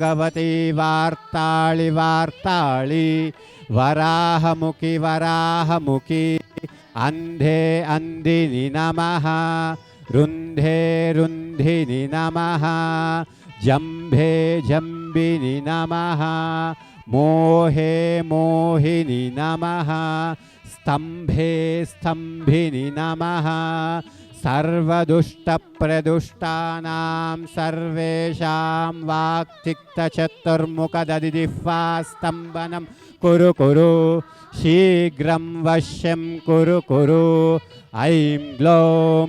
भगवती वार्ताळि वार्ताळि, वराहमुखि वराहमुखि अन्धे अन्दिनि नमः, रुन्धे रुन्धिनि नमः, जम्भे जम्बिनि नमः, मोहे मोहिनि नमः, स्तम्भे स्तम्भिनि नमः सर्वदुष्टप्रदुष्टानां सर्वेषां वाक्तिक्तचतुर्मुखदधिजिह्वास्तम्भनं कुरु कुरु, शीघ्रं वश्यं कुरु कुरु, ऐं ग्लौं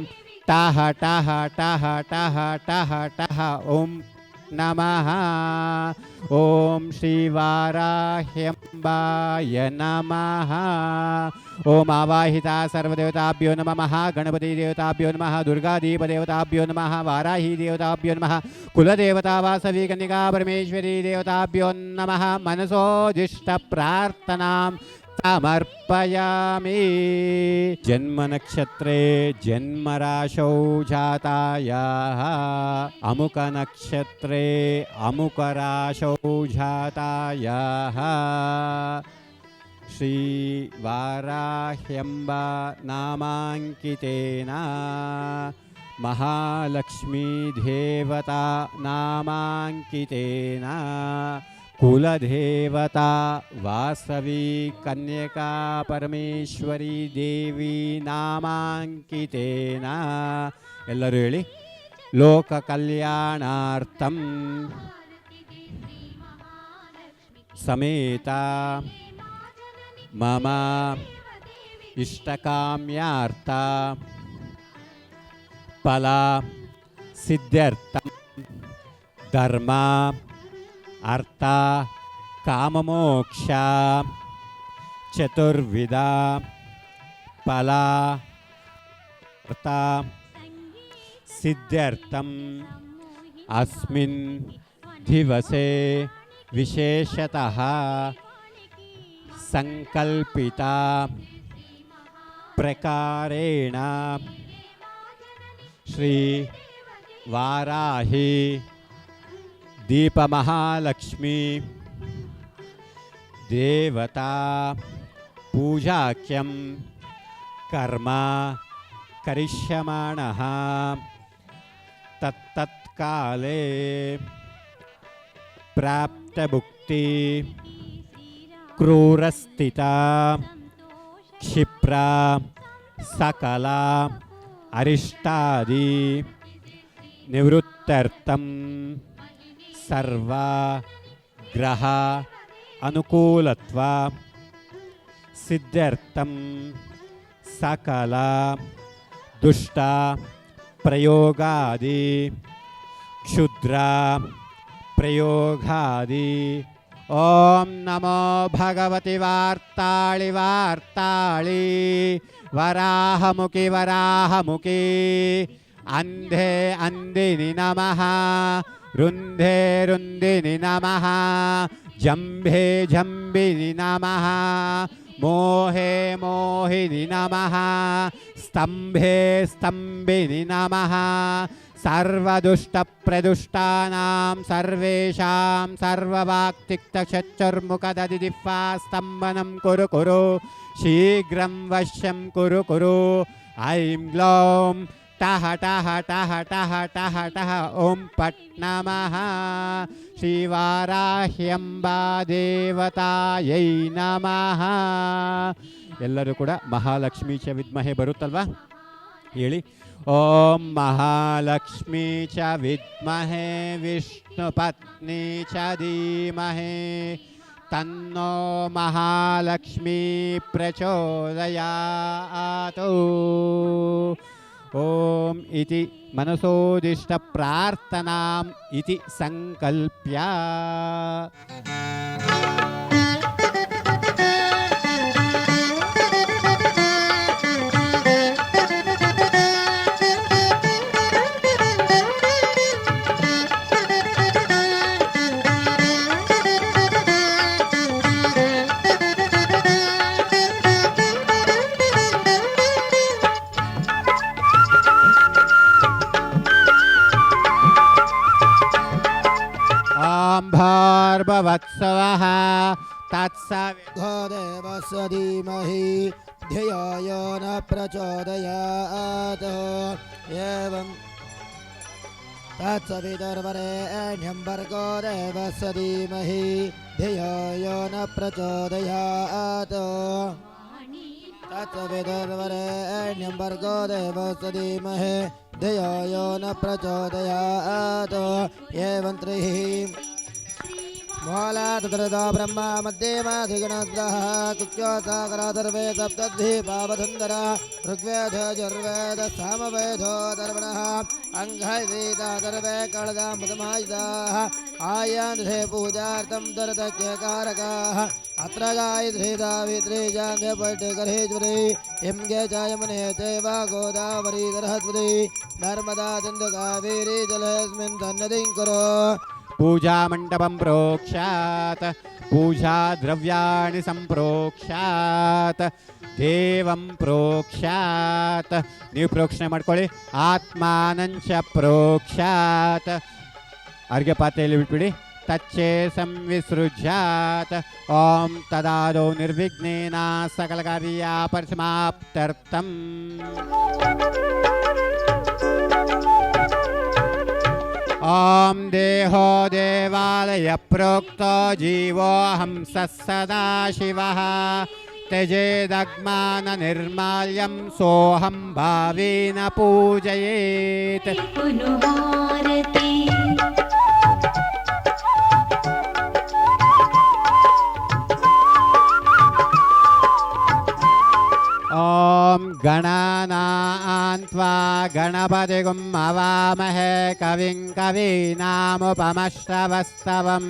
टः टः टः टः टः टः ॐ नमः। ॐ श्रीवाराह्यम्बाय नमः। ॐ आवाहिता सर्वदेवताभ्यो नमः गणपतिदेवताभ्यो नमः, दुर्गादीपदेवताभ्यो नमः, वाराहीदेवताभ्यो नमः, कुलदेवता, वासवी कन्यका परमेश्वरी, देवताभ्यो नमः। मनसोदिष्टप्रार्थनां समर्पयामि जन्मनक्षत्रे जन्मराशौ जातायाः। अमुकनक्षत्रे अमुकराशौ जातायाः। श्रीवाराह्यम्बा नामाङ्कितेन महालक्ष्मीदेवता नामाङ्कितेन कुलदेवता वासवी कन्यका परमेश्वरी ದೇವಿ ನಾಮಾಂಕಿತೇನ ಎಲ್ಲರೂ ಹೇಳಿ ಲೋಕ ಕಲ್ಯಾಣಾರ್ಥಂ ಸಮೇತ ಮಮ ಇಷ್ಟಕಾಮ್ಯಾರ್ಥ ಫಲ ಸಿದ್ಧ್ಯರ್ಥಂ ಧರ್ಮ అర్థ కామమోక్ష చతుర్విధ ఫల అర్థ సిద్ధ్యర్థం అస్మిన్ దివసే విశేషత సంకల్పిత ప్రకారేణ శ్రీ వారాహి దీపమహాలక్ష్మి దేవత పూజాఖ్యం కర్మ కరిష్యమాణ తత్తత్కాలే ప్రాప్తభుక్తి క్రూరస్థిత క్షిప్ర సకల అరిష్టాది నివృత్తర్థం सर्वा ग्रह अनुकूलत्वा सिद्ध्यर्थं सकला दुष्टा प्रयोगादि क्षुद्रा प्रयोगादि। ॐ नमो भगवति वार्ताळि वार्ताळि। वराहमुखि वराहमुखि। अन्धे अन्दिनि नमः। రుంధే రుందిని నమ జంభే జంబిని నమ మోహే మోహిని నమ స్తంభే స్తంభిని నమ సర్వదుష్టప్రదుష్టానాం సర్వేషాం సర్వవాక్తిక్తచతుర్ముఖదదిదిఫాస్తంభనం కురు కురు శీఘ్రం వశ్యం కురు కురు ఐం గ్లౌం ಟಾಹ ಟಾಹ ಟಾಹ ಟಾಹ ಟಾಹ ಟಾಹ ಓಂ ಪಟ್ ನಮಃ ಶ್ರೀವಾರಾಹ್ಯಂಬಾ ದೇವತಾಯೈ ನಮಃ. ಎಲ್ಲರೂ ಕೂಡ ಮಹಾಲಕ್ಷ್ಮೀ ಚ ವಿದ್ಮಹೆ ಬರುತ್ತಲ್ವಾ? ಹೇಳಿ. ಓಂ ಮಹಾಲಕ್ಷ್ಮೀ ಚ ವಿದ್ಮಹೆ ವಿಷ್ಣು ಪತ್ನಿ ಚ ಧೀಮಹೆ. ತನ್ನೋ ಮಹಾಲಕ್ಷ್ಮೀ ಪ್ರಚೋದಯಾತು. ఓం ఇది మనసోదిష్ట ప్రార్థనా ఇది సంకల్ప్యా. भूर्भुवत्सवः तत्सवि देवस्य धीमहि धियो न प्रचोदयात् एवं तत्सवितुर्वरेण्यं भर्गो देवस्य धीमहि धियो न प्रचोदयात् तत्सवितुर्वरेण्यं भर्गो देवस्य धीमहि धियो न प्रचोदयात् एवं त्रिः मूलादृदा ब्रह्मा मध्ये माधिगणग्रः कुच्योसागरा सर्वे सप्तद्भिः पावधुन्दरा, ऋग्वेद जुर्वेद सामवेदो दर्वणः अङ्घवेदा सर्वे कळदा मुदमायुधाः आयान्धे पूजार्थं दरदक्यकारकाः अत्र गायत्री दावित्री जान्ध्यपट्टगर्हेश्वरी यम्गे च यमुने गोदावरी दर्हद्वरी, नर्मदा सिन्धु कावेरी जलेऽस्मिन् सन्नदिं कुरु। पूजामण्डपं प्रोक्षात् पूजाद्रव्याणि सम्प्रोक्षात् ದೇವಂ ಪ್ರೋಕ್ಷಾತ್ ನೀವು ಪ್ರೋಕ್ಷಣೆ ಮಾಡ್ಕೊಳ್ಳಿ ಆತ್ಮಾನಂಚ ಪ್ರೋಕ್ಷಾತ್ ಅರ್ಘ್ಯ ಪಾತ್ರೆಯಲ್ಲಿ ಬಿಟ್ಬಿಡಿ ತಚ್ಚೆ ಸಂವಿಸೃಜ್ಯಾತ್ ಓಂ ತದಾದೋ ನಿರ್ವಿಘ್ನೇನ ಸಕಲ ಕಾರ್ಯ ಪರಿಸಮಾಪ್ತರ್ಥಂ ॐ देहो देवालयप्रोक्तो जीवोऽहं स सदा शिवः त्यजेदग्माननिर्माल्यं सोऽहं भावेन पूजयेत्। ॐ गणानान् त्वा गणपतिगुम् अवामहे कविं कवीनामुपमश्रवस्तवं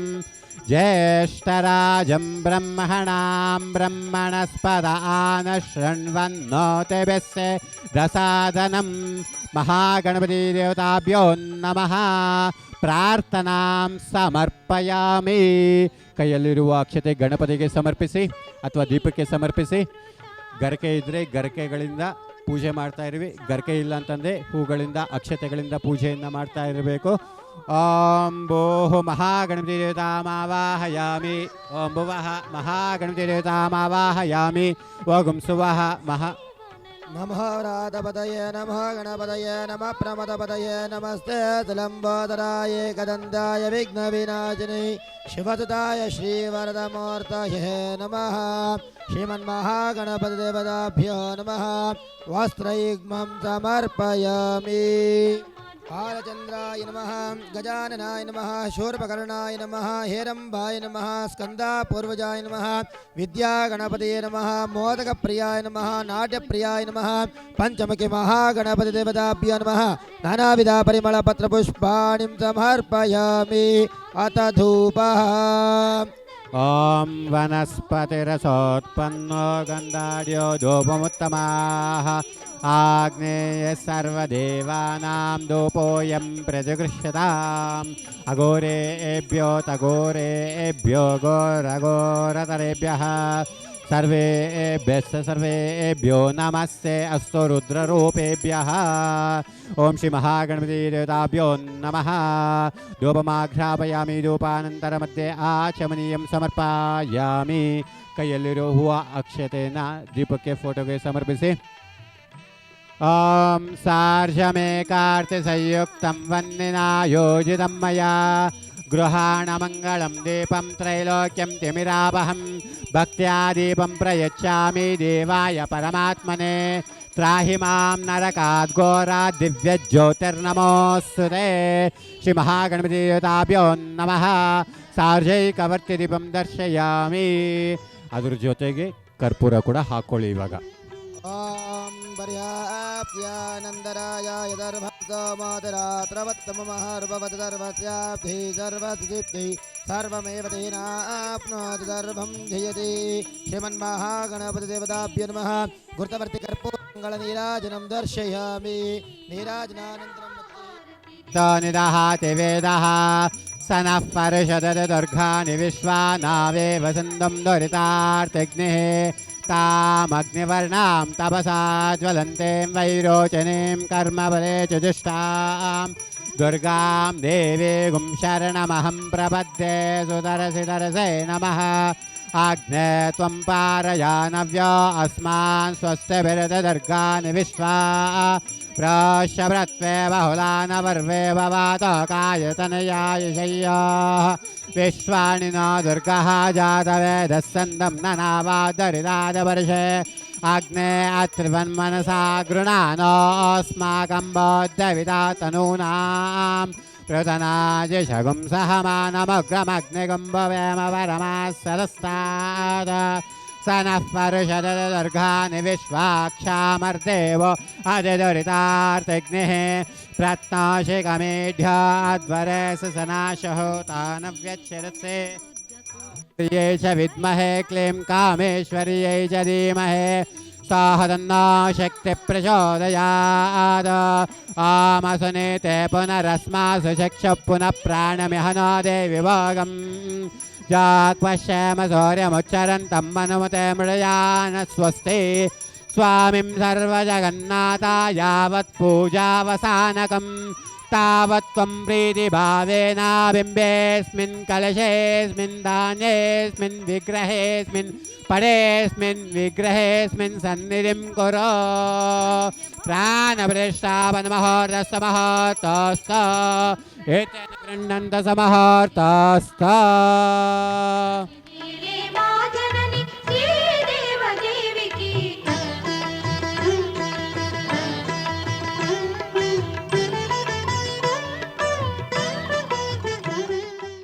ज्येष्ठराजं ब्रह्मणां ब्रह्मणस्पद आन शृण्वन्नोतिभिस्य दसादनं महागणपतिदेवताभ्यो नमः ಪ್ರಾರ್ಥನಾಂ ಸಮರ್ಪಯಾಮಿ ಕೈಯಲ್ಲಿರುವ ಅಕ್ಷತೆ ಗಣಪತಿಗೆ ಸಮರ್ಪಿಸಿ ಅಥವಾ ದೀಪಕ್ಕೆ ಸಮರ್ಪಿಸಿ ಗರಕೆ ಇದ್ದರೆ ಗರಕೆಗಳಿಂದ ಪೂಜೆ ಮಾಡ್ತಾ ಇರ್ವಿ ಗರ್ಕೆ ಇಲ್ಲ ಅಂತಂದರೆ ಹೂಗಳಿಂದ, ಅಕ್ಷತೆಗಳಿಂದ ಪೂಜೆಯನ್ನು ಮಾಡ್ತಾ ಇರಬೇಕು. ಓಂ ಮಹಾಗಣಪತಿ ದೇವತಾಮಾವಾಹಯಾಮಿ ಓಂ ಭುವಃ ಮಹಾಗಣಪತಿ ದೇವತಾಮಾವಾಹಯಾಮಿ ಓಂ ಸುವಃ ಮಹಾ नमः राधपतये नमः गणपतये नमः प्रमदपतये नमस्ते लम्बोदराय कदन्ताय विघ्नविनाशिनि शिवसुताय श्रीवरदमूर्तये नमः श्रीमन्महागणपतिदेवताभ्यो नमः वस्त्रयुग्मं समर्पयामि बालचन्द्राय नमः गजाननाय नमः शूर्पकर्णाय नमः हेरम्बाय नमः स्कन्दापूर्वजाय नमः विद्यागणपतये नमः मोदकप्रियाय नमः नाट्यप्रियाय नमः पञ्चमुखि महागणपतिदेवताभ्यो नमः नानाविधपरिमलपत्रपुष्पाणिं समर्पयामि अथ धूपः ॐ वनस्पतिरसोत्पन्नो गन्धाढ्यो धूपमुत्तमाः आग्नेय सर्वदेवानां धूपोऽयं प्रतिगृह्यताम् अघोरेभ्यो तघोरेभ्यो घोरघोरतरेभ्यः सर्वेभ्यश्च सर्वेभ्यो नमस्ते अस्तु रुद्ररूपेभ्यः ॐ श्रीमहागणपतिदेवताभ्यो नमः ಧೂಪಮಾಘ್ರಾಪಯಾಮಿ ಧೂಪಾನಂತರಮಧ್ಯೆ ಆಚಮನೀಯಂ ಸಮರ್ಪಯಾಮಿ ಕೈಯಲ್ಲಿರೋ ಹೂವು ಅಕ್ಷತೆಯನ್ನು ದೀಪಕ್ಕೆ ಫೋಟೋಗೆ ಸಮರ್ಪಿಸಿ ಓಂ ಸಾರ್ಷಮೇಕಾರ್ತಿ ಸಂಯುಕ್ತಂ ವಂದಿನಾ ಯೋಜಿತಂ ಮಯಾ ಗೃಹಾಣ ಮಂಗಳಂ ದೀಪಂ ತ್ರೈಲೋಕ್ಯಂ ತಿಮಿರಾವಹಂ ಭಕ್ತ್ಯಾ ದೀಪಂ ಪ್ರಯಚ್ಛಾಮಿ ದೇವಾಯ ಪರಮಾತ್ಮನೆ त्राहि मां नरकात् घोरात् दिव्यज्योतिर्नमोऽस्तु ते ಶ್ರೀಮಹಾಗಣಪತಿದೇವತಾಭ್ಯೋ ನಮಃ ಸಾರ್ವಜೈಕವರ್ತಿದೀಪಂ ದರ್ಶಯಾಮಿ ಅದ್ರ ಜೊತೆಗೆ ಕರ್ಪೂರ ಕೂಡ ಹಾಕೊಳ್ಳಿ ಇವಾಗ ॐ पर्याप्यानन्दराय यदर्भक्तमातरात्रवत्तममहर्भवतदर्भस्याब्धि सर्वसिद्धिः सर्वमेव तेनाप्नोति सर्वं जयति श्रीमन्महागणपतिदेवताभ्यो नमः गुरुतवर्तिकर्पूरमङ्गलनीराजनं दर्शयामि नीराजनानन्तरं मध्ये निदहाति वेदः स नः परिषदति दुर्गानि विश्वानावेव सिन्धुं दुरितार्तिग्निः तामग्निवर्णां तपसा ज्वलन्तीं वैरोचनीं कर्मबले चतुष्टां दुर्गां देवीगुं शरणमहं प्रपद्ये सुदरसि दरसे नमः। आग्ने त्वं पारयानव्य अस्मान् स्वस्य विरतदुर्गानि विश्वा प्राश्यव्रत्वे बहुलानवर्वे भवातकायतनयाय शय्याः विश्वाणि न दुर्गः जातवेदः सन्दं ननावादरिदादवर्षे अग्ने अत्रिवन्मनसा गृणानोऽस्माकं बौद्धविदा तनूनां पृतनाजिषगुं सहमानमग्रमग्निगुम्भवेम परमाः सरस्तात् स नः परुषदुर्गानि विश्वाक्षामर्देवो अजदुरितार्तिग्निः प्रत्नाशिकमेढ्याध्वरे सनाशहोतानव्यच्छिरसे यै च विद्महे क्लीं कामेश्वर्यै च धीमहे। साहदन्ना शक्तिप्रचोदयात् आमसुनीते पुनरस्मासु चक्षुः पुनः प्राणमिहनो देवि भोगम् जाक्वश्यम शौर्यमुच्चरन्तं मनुमते मृळयान स्वस्ति स्वामिं सर्वजगन्नाथा यावत् पूजावसानकम् तावत् त्वं प्रीतिभावेन बिम्बेऽस्मिन् कलशेऽस्मिन् धान्येऽस्मिन् विग्रहेऽस्मिन् पडेऽस्मिन् विग्रहेऽस्मिन् सन्निधिं समहोर्तस्त